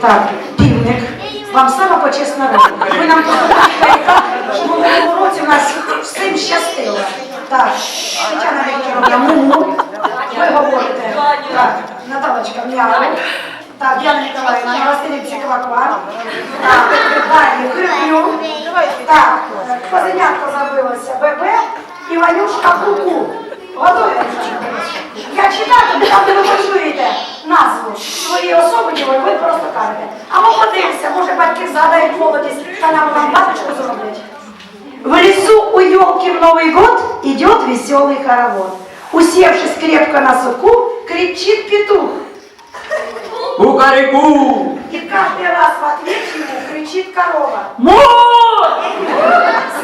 так, півник. Вам сама почесна рука. Ви нам допомагаєте, у минулому році у нас всім щастило. Так, Тетяна Вікторовна, муму. Ви говорите. Так, Наталочка, м'яу. Так, Діана Ніколаївна, на Василівці Кваква. Так, далі, Хриплю. Так, козенятко забилося, ББ і Ванюшка Куку. Готові? Я читаю, там де ви почуєте молодість та нам вам баточку зроблять. В лесу у елки в Новый год идет веселый хоровод. Усевшись крепко на суку, кричит петух. Кукареку! И каждый раз в ответ ему кричит корова. Мо!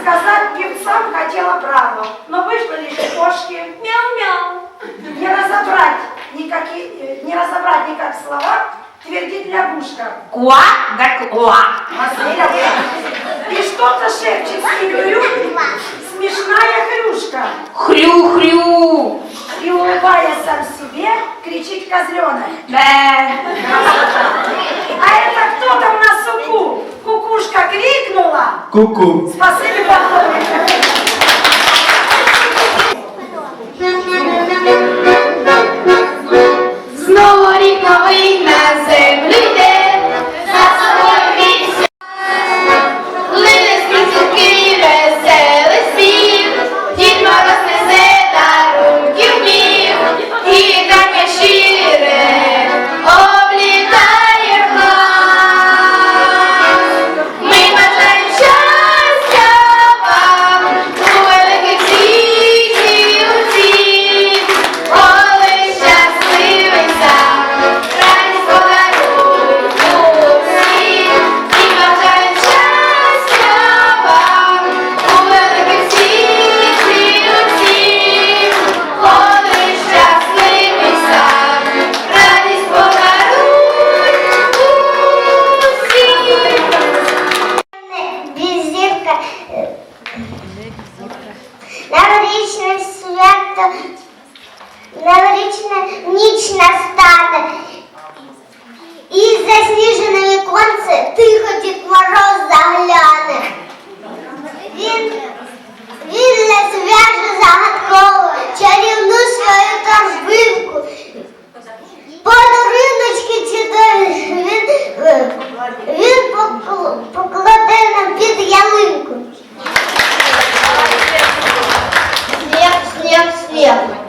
Сказать певцам хотела право, но вышло лишь кошки. Мяу-мяу. Не разобрать никакие, э, не разобрать никак слова, твердит лягушка. Куа да куа. И что-то шепчет снегурю, смешная хрюшка. Хрю-хрю. И улыбаясь сам себе, кричит козленок. Бе. А это кто там на суку? Кукушка крикнула. Ку-ку. Спасибо, поклонник.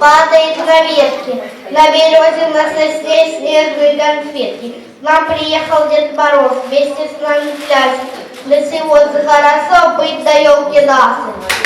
Падает на ветки. На березе на сосне снежные конфетки. К нам приехал Дед Мороз вместе с нами плясать. Для всего за хорошо быть до елки насыпь.